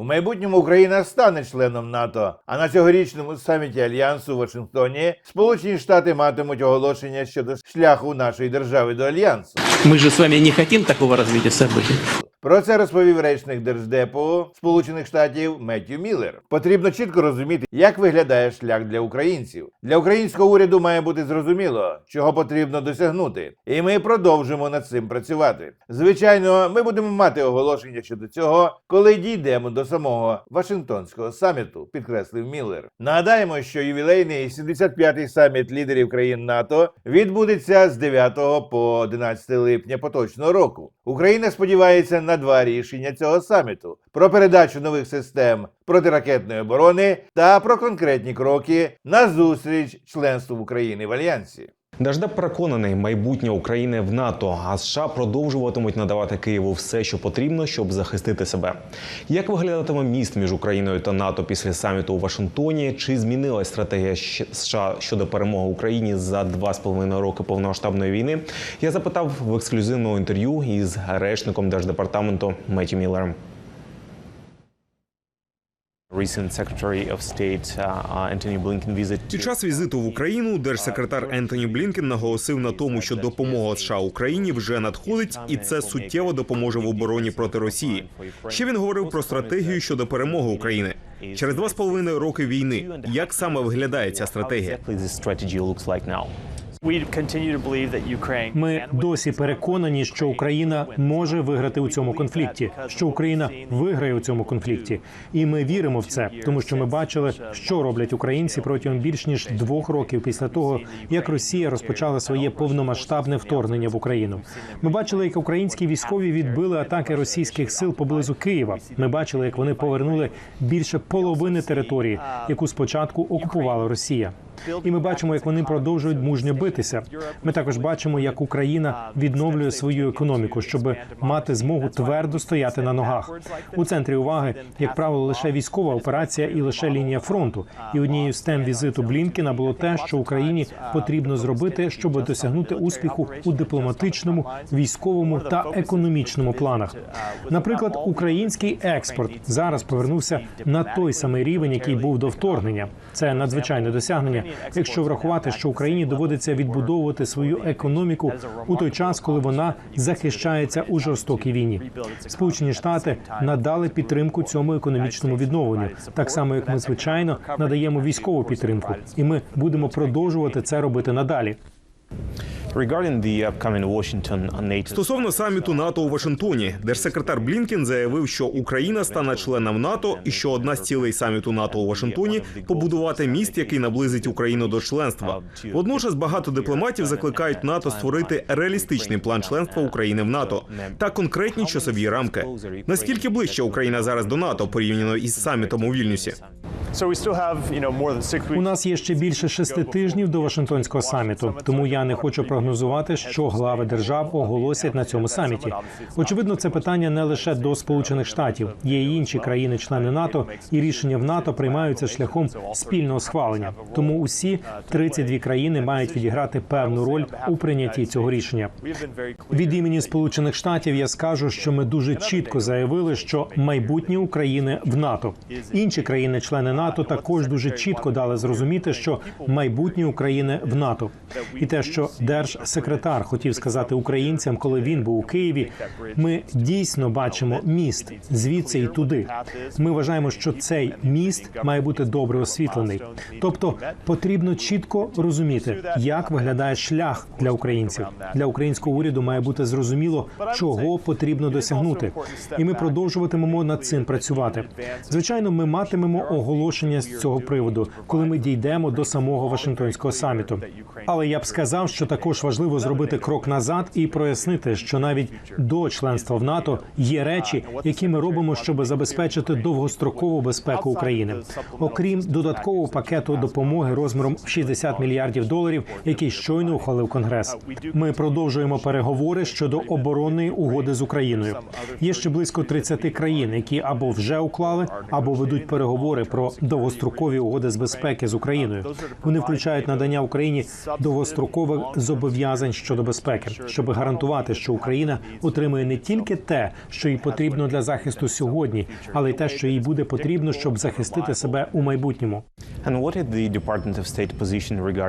У майбутньому Україна стане членом НАТО. А на цьогорічному саміті альянсу в Вашингтоні Сполучені Штати матимуть оголошення щодо шляху нашої держави до альянсу. Ми ж с вами не хочемо такого розвитку событий. Про це розповів речник Держдепу Сполучених Штатів Меттю Міллер. Потрібно чітко розуміти, як виглядає шлях для українців. Для українського уряду має бути зрозуміло, чого потрібно досягнути, і ми продовжимо над цим працювати. Звичайно, ми будемо мати оголошення щодо цього, коли дійдемо до самого Вашингтонського саміту, підкреслив Міллер. Нагадаємо, що ювілейний 75-й саміт лідерів країн НАТО відбудеться з 9 по 11 липня поточного року. Україна сподівається на два рішення цього саміту: про передачу нових систем протиракетної оборони та про конкретні кроки на зустріч членству України в альянсі. Держдеп переконаний, майбутнє України в НАТО, а США продовжуватимуть надавати Києву все, що потрібно, щоб захистити себе. Як виглядатиме міст між Україною та НАТО після саміту у Вашингтоні? Чи змінилась стратегія США щодо перемоги Україні за два з половиною роки повномасштабної війни? Я запитав в ексклюзивному інтерв'ю із речником держдепартаменту Меті Міллером. Під час візиту в Україну держсекретар Ентоні Блінкен наголосив на тому, що допомога США Україні вже надходить, і це суттєво допоможе в обороні проти Росії. Ще він говорив про стратегію щодо перемоги України через два з половиною роки війни. Як саме виглядає ця стратегія? Ми досі переконані, що Україна може виграти у цьому конфлікті, що Україна виграє у цьому конфлікті, і ми віримо в це, тому що ми бачили, що роблять українці протягом більш ніж двох років після того, як Росія розпочала своє повномасштабне вторгнення в Україну. Ми бачили, як українські військові відбили атаки російських сил поблизу Києва. Ми бачили, як вони повернули більше половини території, яку спочатку окупувала Росія. І ми бачимо, як вони продовжують мужньо битися. Ми також бачимо, як Україна відновлює свою економіку, щоб мати змогу твердо стояти на ногах. У центрі уваги, як правило, лише військова операція і лише лінія фронту. І однією з тем візиту Блінкіна було те, що Україні потрібно зробити, щоб досягнути успіху у дипломатичному, військовому та економічному планах. Наприклад, український експорт зараз повернувся на той самий рівень, який був до вторгнення. Це надзвичайне досягнення, якщо врахувати, що Україні доводиться відбудовувати свою економіку у той час, коли вона захищається у жорстокій війні. Сполучені Штати надали підтримку цьому економічному відновленню, так само як ми звичайно надаємо військову підтримку, і ми будемо продовжувати це робити надалі. Стосовно саміту НАТО у Вашингтоні, держсекретар Блінкен заявив, що Україна стане членом НАТО, і що одна з цілей саміту НАТО у Вашингтоні побудувати міст, який наблизить Україну до членства. Водночас багато дипломатів закликають НАТО створити реалістичний план членства України в НАТО та конкретні часові рамки. Наскільки ближче Україна зараз до НАТО порівняно із самітом у Вільнюсі? У нас є ще більше шести тижнів до Вашингтонського саміту, тому я не хочу прогнозувати, що глави держав оголосять на цьому саміті. Очевидно, це питання не лише до Сполучених Штатів. Є й інші країни-члени НАТО, і рішення в НАТО приймаються шляхом спільного схвалення. Тому усі 32 країни мають відіграти певну роль у прийнятті цього рішення. Від імені Сполучених Штатів я скажу, що ми дуже чітко заявили, що майбутнє України в НАТО. Інші країни-члени НАТО також дуже чітко дали зрозуміти, що майбутнє України в НАТО. І те, що держсекретар хотів сказати українцям, коли він був у Києві, ми дійсно бачимо міст звідси і туди. Ми вважаємо, що цей міст має бути добре освітлений. Тобто потрібно чітко розуміти, як виглядає шлях для українців. Для українського уряду має бути зрозуміло, чого потрібно досягнути, і ми продовжуватимемо над цим працювати. Звичайно, ми матимемо оголошення з цього приводу, коли ми дійдемо до самого Вашингтонського саміту. Але я б сказав, що також важливо зробити крок назад і прояснити, що навіть до членства в НАТО є речі, які ми робимо, щоб забезпечити довгострокову безпеку України, окрім додаткового пакету допомоги розміром в 60 мільярдів доларів, який щойно ухвалив Конгрес. Ми продовжуємо переговори щодо оборонної угоди з Україною. Є ще близько 30 країн, які або вже уклали, або ведуть переговори про довгострокові угоди з безпеки з Україною. Вони включають надання Україні довгострокових зобов'язань щодо безпеки, щоб гарантувати, що Україна отримує не тільки те, що їй потрібно для захисту сьогодні, але й те, що їй буде потрібно, щоб захистити себе у майбутньому.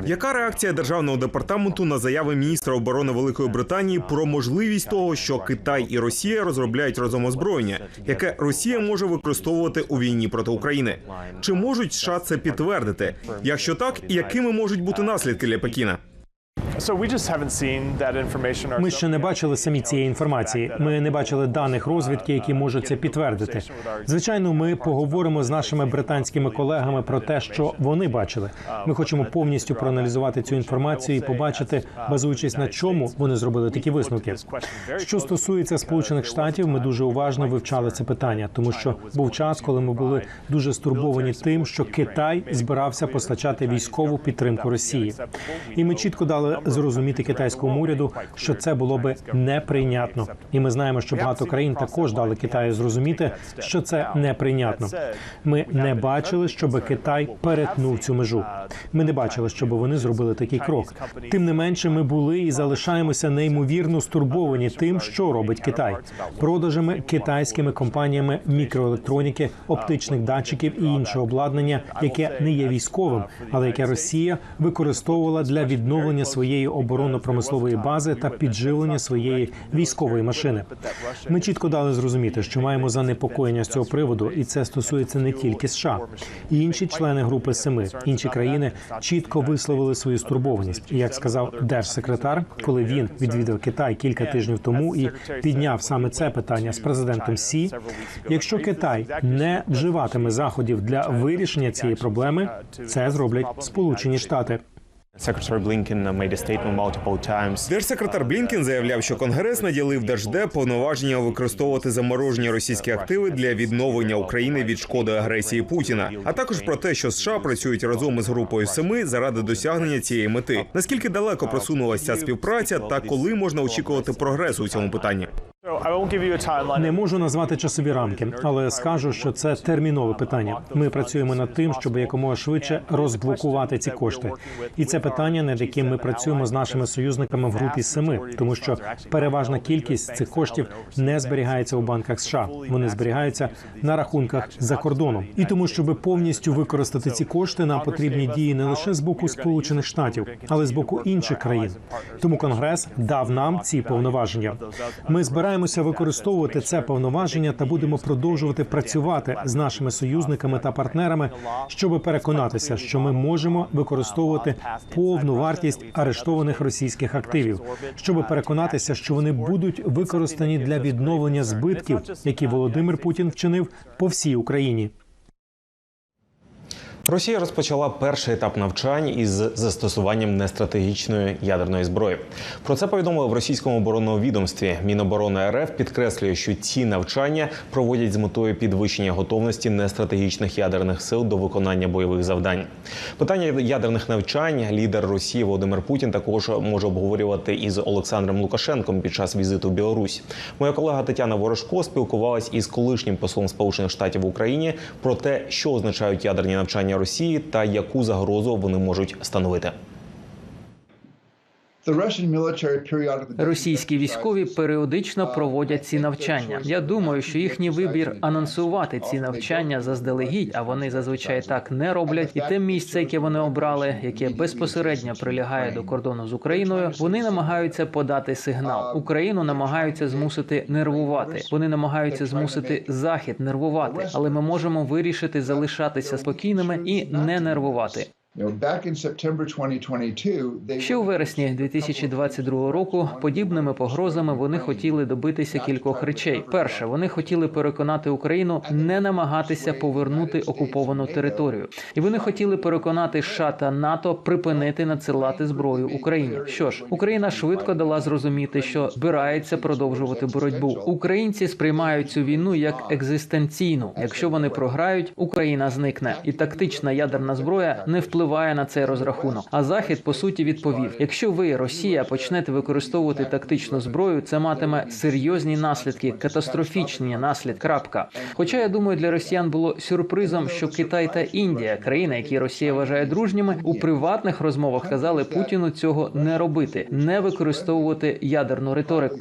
Яка реакція державного департаменту на заяви міністра оборони Великої Британії про можливість того, що Китай і Росія розробляють разом озброєння, яке Росія може використовувати у війні проти України? Чи можуть США це підтвердити? Якщо так, якими можуть бути наслідки для Пекіна? Ми ще не бачили самі цієї інформації. Ми не бачили даних розвідки, які можуть це підтвердити. Звичайно, ми поговоримо з нашими британськими колегами про те, що вони бачили. Ми хочемо повністю проаналізувати цю інформацію і побачити, базуючись на чому вони зробили такі висновки. Що стосується сполучених штатів, ми дуже уважно вивчали це питання, тому що був час, коли ми були дуже стурбовані тим, що Китай збирався постачати військову підтримку Росії. І ми чітко дали зрозуміти китайському уряду, що це було би неприйнятно. І ми знаємо, що багато країн також дали Китаю зрозуміти, що це неприйнятно. Ми не бачили, щоб Китай перетнув цю межу. Ми не бачили, щоб вони зробили такий крок. Тим не менше, ми були і залишаємося неймовірно стурбовані тим, що робить Китай, продажами китайськими компаніями мікроелектроніки, оптичних датчиків і іншого обладнання, яке не є військовим, але яке Росія використовувала для відновлення своєї оборонно-промислової бази та підживлення своєї військової машини. Ми чітко дали зрозуміти, що маємо занепокоєння з цього приводу, і це стосується не тільки США. Інші члени групи семи, інші країни чітко висловили свою стурбованість. І як сказав держсекретар, коли він відвідав Китай кілька тижнів тому і підняв саме це питання з президентом Сі, якщо Китай не вживатиме заходів для вирішення цієї проблеми, це зроблять Сполучені Штати. Держсекретар Блінкен заявляв, що Конгрес наділив Держдеп повноваження використовувати заморожені російські активи для відновлення України від шкоди агресії Путіна, а також про те, що США працюють разом із групою семи заради досягнення цієї мети. Наскільки далеко просунулася ця співпраця, та коли можна очікувати прогресу у цьому питанні? Не можу назвати часові рамки, але скажу, що це термінове питання. Ми працюємо над тим, щоб якомога швидше розблокувати ці кошти. І це питання, над яким ми працюємо з нашими союзниками в групі семи, тому що переважна кількість цих коштів не зберігається у банках США. Вони зберігаються на рахунках за кордоном. І тому, щоб повністю використати ці кошти, нам потрібні дії не лише з боку Сполучених Штатів, але з боку інших країн. Тому Конгрес дав нам ці повноваження. Ми збираємося використовувати це повноваження та будемо продовжувати працювати з нашими союзниками та партнерами, щоб переконатися, що ми можемо використовувати повну вартість арештованих російських активів, щоб переконатися, що вони будуть використані для відновлення збитків, які Володимир Путін вчинив по всій Україні. Росія розпочала перший етап навчань із застосуванням нестратегічної ядерної зброї. Про це повідомили в російському оборонному відомстві. Міноборони РФ підкреслює, що ці навчання проводять з метою підвищення готовності нестратегічних ядерних сил до виконання бойових завдань. Питання ядерних навчань лідер Росії Володимир Путін також може обговорювати із Олександром Лукашенком під час візиту в Білорусь. Моя колега Тетяна Ворожко спілкувалась із колишнім послом Сполучених Штатів в Україні про те, що означають ядерні навчання Росії та яку загрозу вони можуть становити. Російські військові періодично проводять ці навчання. Я думаю, що їхній вибір анонсувати ці навчання заздалегідь, а вони зазвичай так не роблять. І те місце, яке вони обрали, яке безпосередньо прилягає до кордону з Україною, вони намагаються подати сигнал. Україну намагаються змусити нервувати. Вони намагаються змусити захід нервувати, але ми можемо вирішити залишатися спокійними і не нервувати. Ще у вересні 2022 року подібними погрозами вони хотіли добитися кількох речей. Перше, вони хотіли переконати Україну не намагатися повернути окуповану територію, і вони хотіли переконати США та НАТО припинити надсилати зброю Україні. Що ж, Україна швидко дала зрозуміти, що збирається продовжувати боротьбу. Українці сприймають цю війну як екзистенційну. Якщо вони програють, Україна зникне, і тактична ядерна зброя не впливає впливає на цей розрахунок. А захід по суті відповів: якщо ви, Росія, почнете використовувати тактичну зброю, це матиме серйозні наслідки, катастрофічні наслідки. Крапка. Хоча я думаю, для росіян було сюрпризом, що Китай та Індія, країни, які Росія вважає дружніми, у приватних розмовах казали Путіну цього не робити, не використовувати ядерну риторику.